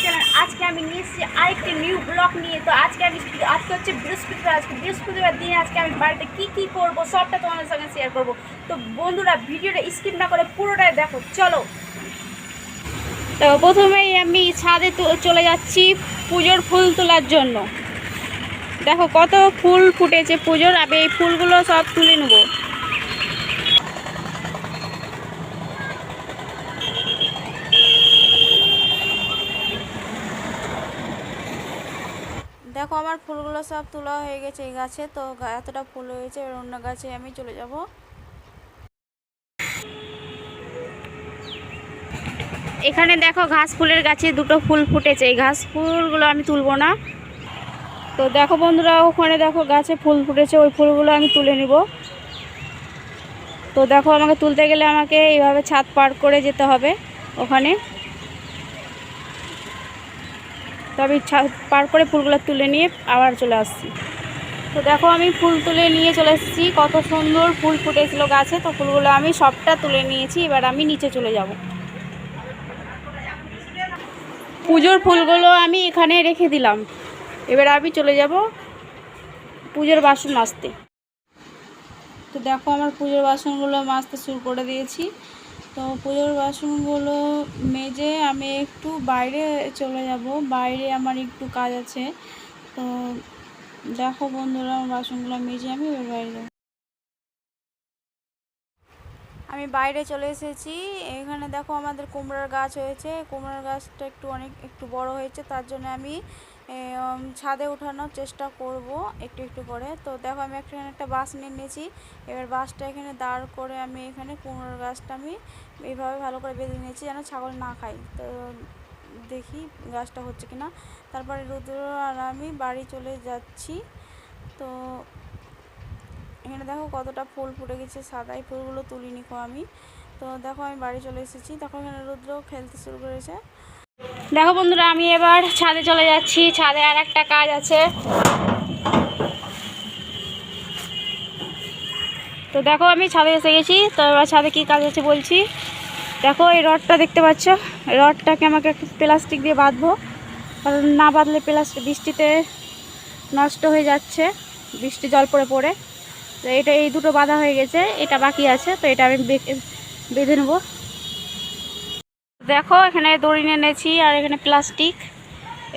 নিয়ে এসেছি আরেকটি নিউ ব্লগ নিয়ে। তো আজকে আমি আজকে হচ্ছে বৃহস্পতিবার, আজকে বৃহস্পতিবার দিনে, আজকে আমি বাড়িতে কী কী করব সবটা তোমাদের সঙ্গে শেয়ার করব। তো বন্ধুরা, ভিডিওটা স্কিপ না করে পুরোটাই দেখো, চলো। তো প্রথমেই আমি ছাদে চলে যাচ্ছি পুজোর ফুল তোলার জন্য। দেখো কত ফুল ফুটেছে পুজোর, আমি এই ফুলগুলো সব তুলে নেব। দেখো আমার ফুলগুলো সব তোলা হয়ে গেছে এই গাছে, তো এতটা ফুল হয়েছে, এবার অন্য গাছে আমি চলে যাব। এখানে দেখো ঘাস ফুলের গাছে দুটো ফুল ফুটেছে, এই ঘাস ফুলগুলো আমি তুলবো না। তো দেখো বন্ধুরা, ওখানে দেখো গাছে ফুল ফুটেছে, ওই ফুলগুলো আমি তুলে নিব। তো দেখো আমাকে তুলতে গেলে আমাকে এইভাবে ছাদ পার করে যেতে হবে ওখানে। তো আমি পার করে ফুলগুলো তুলে নিয়ে আবার চলে আসছি। তো দেখো আমি ফুল তুলে নিয়ে চলে এসেছি, কত সুন্দর ফুল ফুটেছিল গাছে। তো ফুলগুলো আমি সবটা তুলে নিয়েছি, এবার আমি নিচে চলে যাব। পুজোর ফুলগুলো আমি এখানে রেখে দিলাম। এবার আমি চলে যাব পুজোর বাসন মাজতে। তো দেখো আমার পুজোর বাসনগুলো মাজতে শুরু করে দিয়েছি। তো পুজোর বাসনগুলো মেজে আমি একটু বাইরে চলে যাব। বাইরে আমার একটু কাজ আছে। তো দেখো বন্ধুরা, আমার বাসনগুলো মেজে আমি এবার বাইরে আমি বাইরে চলে এসেছি। এখানে দেখো আমাদের কুমড়ার গাছ হয়েছে। কুমড়ার গাছটা একটু অনেক, একটু বড় হয়েছে। তার জন্য আমি ছাদে ওঠানোর চেষ্টা করব একটু একটু করে। তো দেখো আমি একটা একটা বাঁশ নিয়ে নিয়েছি। এবার বাঁশটা এখানে দাঁড় করে আমি এখানে কুমড়োর গাছটা আমি এইভাবে ভালো করে বেঁধে নিয়েছি যেন ছাগল না খায়। তো দেখি গাছটা হচ্ছে কি না তারপরে রুদ্র আর আমি বাড়ি চলে যাচ্ছি। তো, এখানে দেখো কতটা ফুল ফুটে গেছে সাদা এই ফুলগুলো তুলিনি কো আমি। তো দেখো আমি বাড়ি চলে এসেছি। তখন এখানে রুদ্র খেলতে শুরু করেছে। দেখো বন্ধুরা, আমি এবার ছাদে চলে যাচ্ছি। ছাদে আর একটা কাজ আছে। তো দেখো, আমি ছাদে এসে গেছি। তো এবার ছাদে কী কাজ আছে বলছি। দেখো, এই রডটা দেখতে পাচ্ছ? রডটাকে আমাকে একটু প্লাস্টিক দিয়ে বাঁধবো। কারণ না বাঁধলে প্লাস্টিক বৃষ্টিতে নষ্ট হয়ে যাচ্ছে। বৃষ্টি জল পড়ে পড়ে। তো এটা, এই দুটো বাঁধা হয়ে গেছে। এটা বাকি আছে। তো এটা আমি বেঁধে নেব। দেখো, এখানে দড়ি এনেছি আর এখানে প্লাস্টিক।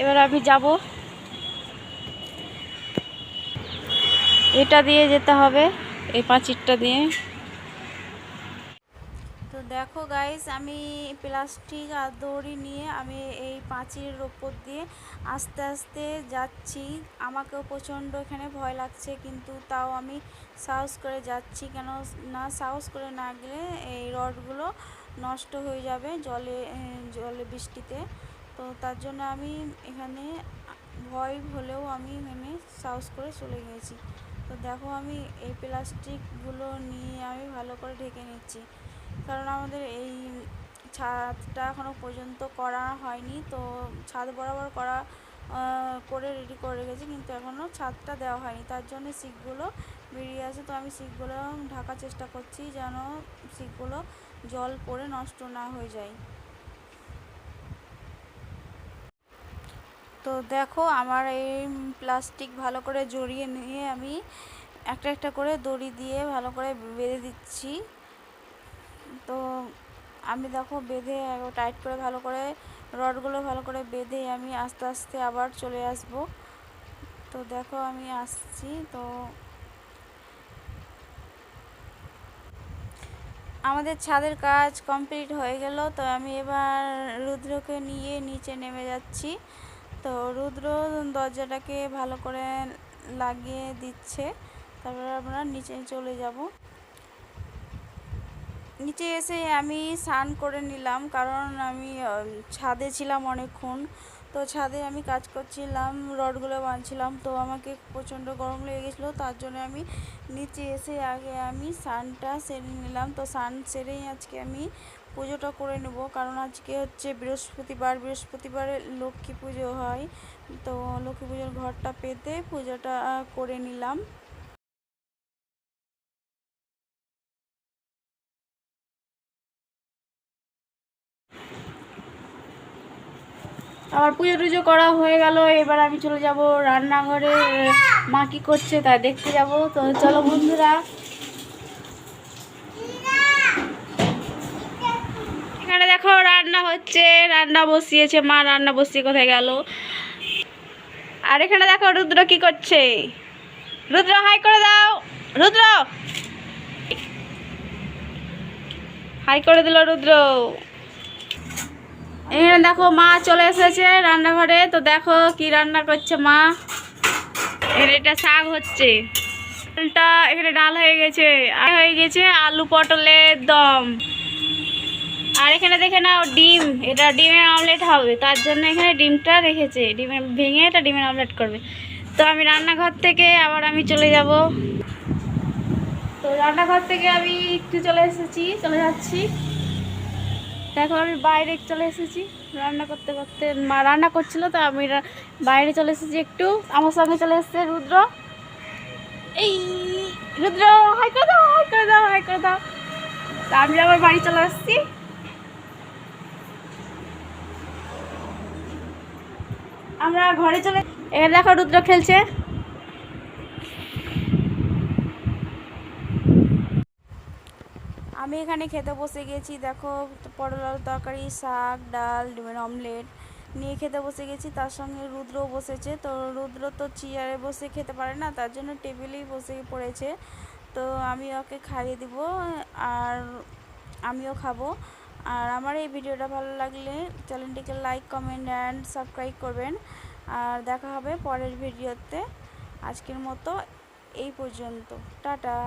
এবার আমি যাব। এটা দিয়ে যেতে হবে, এই পাঁচিরটা দিয়ে। তো দেখো গাইস আমি প্লাস্টিক আর দড়ি নিয়ে আমি এই পাঁচিরের ওপর দিয়ে আস্তে আস্তে যাচ্ছি। আমাকেও প্রচণ্ড এখানে ভয় লাগছে, কিন্তু তাও আমি সাহস করে যাচ্ছি। কেন না, সাহস করে না গেলে এই রডগুলো নষ্ট হয়ে যাবে জলে জলে বৃষ্টিতে। তো তার জন্য আমি এখানে ভয় হলেও আমি এখানে সাহস করে চলে গিয়েছি। তো দেখো আমি এই প্লাস্টিকগুলো নিয়ে আমি ভালো করে ঢেকে নিচ্ছি। কারণ আমাদের এই ছাদটা এখনও পর্যন্ত করা হয়নি। তো ছাদ বরাবর করা করে রেডি করে রেখেছি, কিন্তু এখনও ছাদটা দেওয়া হয়নি। তার জন্য শিকগুলো বেরিয়ে আছে। তো আমি শিকগুলো ঢাকার চেষ্টা করছি যেন শিকগুলো জল পড়ে নষ্ট না হয়ে যায়। তো দেখো আমার এই প্লাস্টিক ভালো করে জড়িয়ে নিয়ে আমি একটা একটা করে দড়ি দিয়ে ভালো করে বেঁধে দিচ্ছি। তো আমি দেখো বেঁধে টাইট করে ভালো করে রডগুলো ভালো করে বেঁধে আমি আস্তে আস্তে আবার চলে আসব। তো দেখো আমি আসছি, তো আমাদের ছাদের কাজ কমপ্লিট হয়ে গেল, তো আমি এবার রুদ্রকে নিয়ে নিচে নেমে যাচ্ছি। তো রুদ্র দরজাটাকে ভালো করে লাগিয়ে দিচ্ছে, তারপরে আমরা নিচে চলে যাব। নিচে এসে আমি স্নান করে নিলাম, কারণ আমি ছাদে ছিলাম অনেকক্ষণ। তো ছাদে আমি কাজ করছিলাম, রডগুলো বাঁধছিলাম, তো আমাকে প্রচণ্ড গরম লেগে গেছিল, তার জন্য আমি নিচে এসে আগে আমি সানটা সেরে নিলাম। তো সান সেরেই আজকে আমি পুজোটা করে নেব, কারণ আজকে হচ্ছে বৃহস্পতিবার, বৃহস্পতিবারে লক্ষ্মী পুজো হয়। তো লক্ষ্মী পুজোর ঘরটা পেতে পুজোটা করে নিলাম। আমার পুজো টুজো করা হয়ে গেল, এবার আমি চলে যাব রান্নাঘরে। মা কি করছে তা দেখতে যাব। তো চলো বন্ধুরা। এখানে দেখো রান্না হচ্ছে, রান্না বসিয়েছে, মা রান্না বসিয়ে কোথায় গেল? আর এখানে দেখো রুদ্র কি করছে। রুদ্র, হাই করে দাও। রুদ্র! হাই করে দিল রুদ্র। এখানে দেখো, মা চলে এসেছে রান্নাঘরে। তো দেখো কি রান্না করছে মা। এখানে এটা শাক হচ্ছে। ডালটা এখানে ডাল হয়ে গেছে। আর হয়ে গেছে আলু পটলের দম। আর এখানে দেখে নাও, ডিম। এটা ডিমের অমলেট হবে। তার জন্য এখানে ডিমটা রেখেছে। ডিমের ভেঙে এটা ডিমের অমলেট করবে। তো আমি রান্নাঘর থেকে আবার আমি চলে যাব। তো রান্নাঘর থেকে আমি একটু চলে এসেছি, চলে যাচ্ছি। দেখো, আমি বাইরে চলে এসেছি। রান্না করতে করতে মা রান্না করছিল, তো আমি বাইরে চলে এসেছি একটু। আমার সঙ্গে চলে এসেছে রুদ্র। এই, রুদ্র, হাই করে দাও, হাই করে দাও, হাই করে দাও। তা আমি আবার বাড়ি চলে আসছি। আমরা ঘরে চলে এখানে দেখো রুদ্র খেলছে। আমি এখানে খেতে বসে গেছি, দেখো পটল আলুর তরকারি, শাক, ডাল, ডিমের অমলেট নিয়ে খেতে বসে গেছি। তার সঙ্গে রুদ্রও বসেছে, তো রুদ্র তো চেয়ারে বসে খেতে পারে না, তার জন্য টেবিলেই বসে পড়েছে। তো আমি ওকে খাইয়ে দিব আর আমিও খাব। আর আমার এই ভিডিওটা ভালো লাগলে চ্যানেলটিকে লাইক কমেন্ট অ্যান্ড সাবস্ক্রাইব করবেন। আর দেখা হবে পরের ভিডিওতে। আজকের মতো এই পর্যন্ত। টাটা।